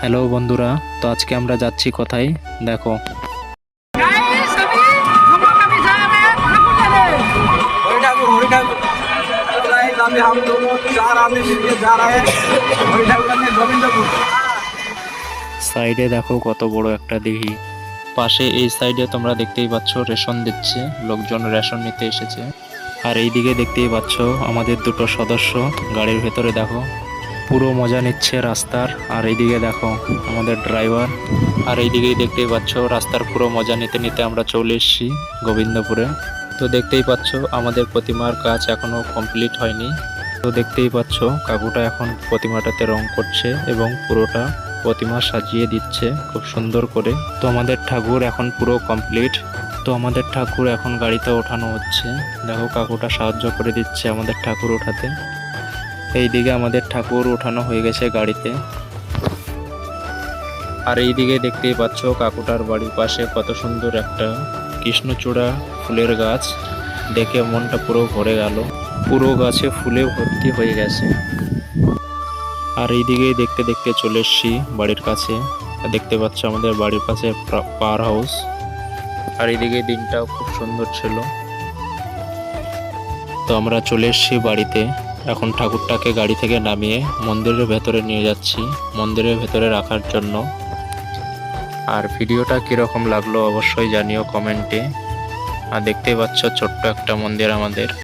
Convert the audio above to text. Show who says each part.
Speaker 1: Hello বন্ধুরা তো আজকে আমরা যাচ্ছি কোথায়? দেখো। সাইডে দেখো কত বড় একটা দিঘি। পাশে এই সাইডে তোমরা দেখতেই পাচ্ছ রেশন দিচ্ছে লোকজন রেশন নিতে এসেছে। আর এইদিকে দেখতেই পাচ্ছ আমাদের দুটো সদস্য গাড়ির ভেতরে দেখো। পুরো মজা নিচ্ছে রাস্তার। আর এইদিকে দেখো আমাদের ড্রাইভার। আর এইদিকেই দেখতেই পাচ্ছ রাস্তার পুরো মজা নিতে নিতে আমরা চলে এসেছি গোবিন্দপুরে। তো দেখতেই পাচ্ছ আমাদের প্রতিমার কাজ এখনও কমপ্লিট হয়নি। তো দেখতেই পাচ্ছ কাকুটা এখন প্রতিমাটাতে রং করছে এবং পুরোটা প্রতিমা সাজিয়ে দিচ্ছে খুব সুন্দর করে। তো আমাদের ঠাকুর এখন পুরো কমপ্লিট। তো আমাদের ঠাকুর এখন গাড়িতে ওঠানো হচ্ছে। দেখো কাকুটা সাহায্য করে দিচ্ছে আমাদের ঠাকুর ওঠাতে। এইদিকে আমাদের ঠাকুর ওঠানো হয়ে গেছে গাড়িতে। আর এইদিকে দেখতেই পাচ্ছ কাকুটার বাড়ির পাশে কত সুন্দর একটা কৃষ্ণচূড়া ফুলের গাছ। দেখে মনটা পুরো ভরে গেল। পুরো গাছে ফুলে ভর্তি হয়ে গেছে। আর এইদিকেই দেখতে দেখতে চলে এসছি বাড়ির কাছে। দেখতে পাচ্ছ আমাদের বাড়ির পাশে পাওয়ার হাউস। আর এইদিকে দিনটাও খুব সুন্দর ছিল। তো আমরা চলে এসছি বাড়িতে। এখন ঠাকুরটাকে গাড়ি থেকে নামিয়ে মন্দিরের ভেতরে নিয়ে যাচ্ছি, মন্দিরের ভেতরে রাখার জন্য। আর ভিডিওটা কীরকম লাগল অবশ্যই জানিও কমেন্টে। আর দেখতেই পাচ্ছ ছোট্ট একটা মন্দির আমাদের।